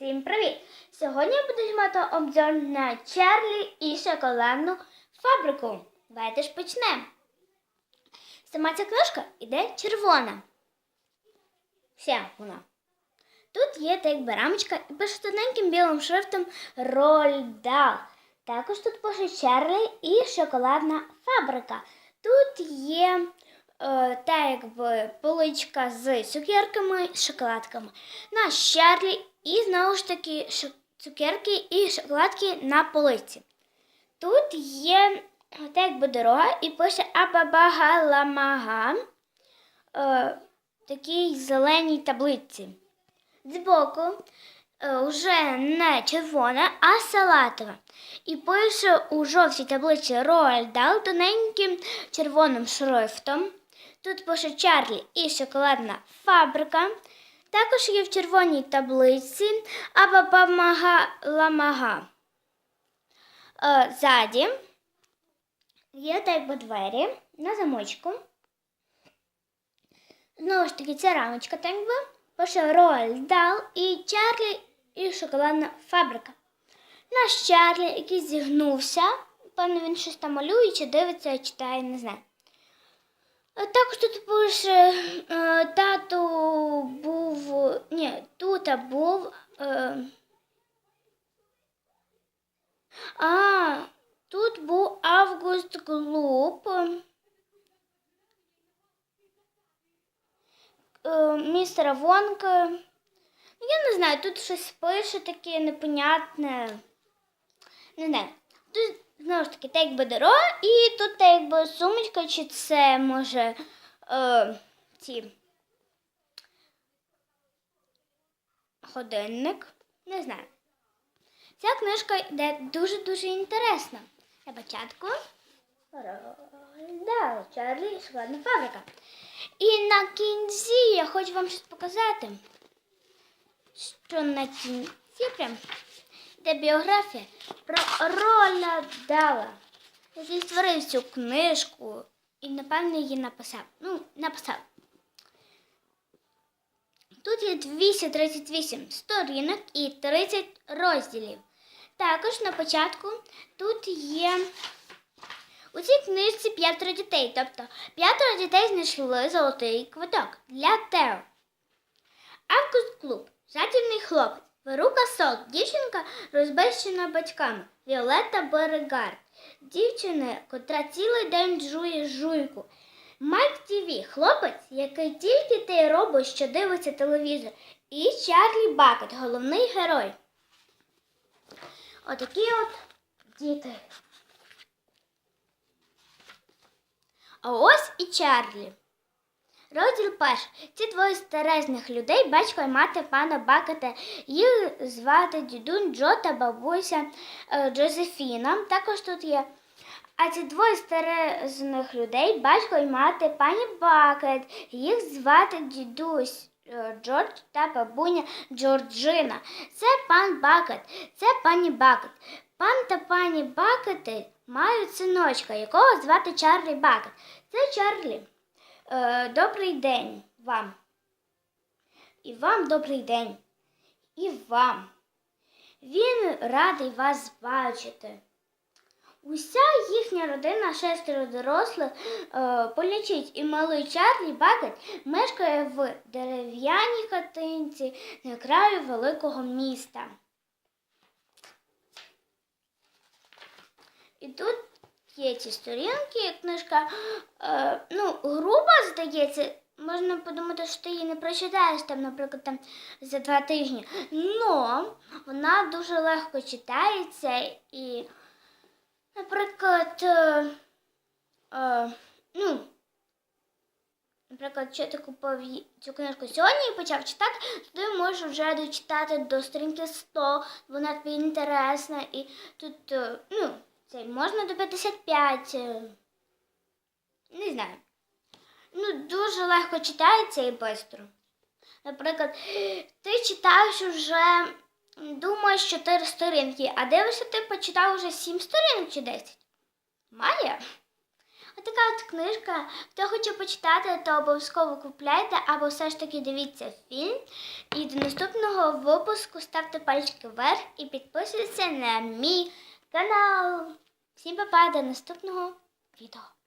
Всім привіт! Сьогодні я буду знімати обзор на Чарлі і шоколадну фабрику. Давайте ж почнемо. Сама ця книжка іде червона. Вся вона. Тут є так якби рамочка і пише тоненьким білим шрифтом Рольдал. Також тут пише Чарлі і шоколадна фабрика. Тут є е, та якби поличка з цукерками, з шоколадками. Наш Чарлі і знову ж таки цукерки і шоколадки на полиці. Тут є е, та якби дорога і пише Абабагаламага е, такій зеленій таблиці. Збоку е, вже не червона, а салатова. І пише у жовтій таблиці Роальд Дал тоненьким червоним шрифтом. Тут пише Чарлі і шоколадна фабрика. Також є в червоній таблиці Абабамага Ламага. Е, ззаді є так двері на замочку. Знову ж таки, ця рамочка так би. Пише Роальд Дал і Чарлі і шоколадна фабрика. Наш Чарлі, який зігнувся, певно, він щось там малює, чи дивиться, читає, не знаю. Також тут пише, е, тато Ні, тут був. Е, а, тут був Август Глуп. Е, містера Вонка. Я не знаю, тут щось пише таке непонятне. Не знаю. Тут знову ж таки, так якби дорога, і тут так якби сумочка, чи це може е, ці годинник. Не знаю. Ця книжка йде дуже-дуже інтересна. На початку да, Чарлі шоколадна фабрика. І на кінці я хочу вам щось показати. Що на кінці прям йде біографія про Роля Дала, який створив цю книжку і, напевно, її написав. Ну, написав. Тут є 238 сторінок і 30 розділів. Також на початку тут є у цій книжці п'ятеро дітей, тобто п'ятеро дітей знайшли золотий квиток для Тео. Август клуб, жадібний хлопець, Верука Сол, дівчинка розбещена батьками, Віолетта Берегард, дівчина, котра цілий день жує жуйку. Майк Тіві, хлопець, який тільки те й робить, що дивиться телевізор, і Чарлі Бакет, головний герой. Отакі от діти. А ось і Чарлі. Розділ перший. Ці двоє старезних людей, батько і мати пана Бакета. Їх звати дідунь Джо та бабуся е, Джозефіна. Також тут є. А ці двоє старезних людей, батько і мати пані Бакет. Їх звати дідусь е, Джордж та бабуня Джорджина. Це пан Бакет, це пані Бакет. Пан та пані Бакети мають синочка, якого звати Чарлі Бакет. Це Чарлі. Е, добрий день вам. І вам добрий день. І вам. Він радий вас бачити. Уся їхня родина, шестеро дорослих, е, полічить і малий Чарлі Бакет мешкає в дерев'яній хатинці на краю великого міста. І тут є ці сторінки, як книжка, е, ну, груба, здається, можна подумати, що ти її не прочитаєш там, наприклад, там за два тижні. Но вона дуже легко читається і, наприклад, е, е, ну, Наприклад, що ти купив цю книжку сьогодні і почав читати, то ти можеш вже дочитати до сторінки 100, вона тобі інтересна, і тут, е, ну, це можна до 55. е, Не знаю. Ну, дуже легко читається і швидко. Наприклад, ти читаєш вже, думаєш, 4 сторінки, а дивишся, ти почитав вже 7 сторінок чи 10. Має? Отака от книжка. Хто хоче почитати, то обов'язково купляйте або все ж таки дивіться фільм. І до наступного випуску ставте пальчики вверх і підписуйтесь на мій канал. Всім па-па, до наступного відео.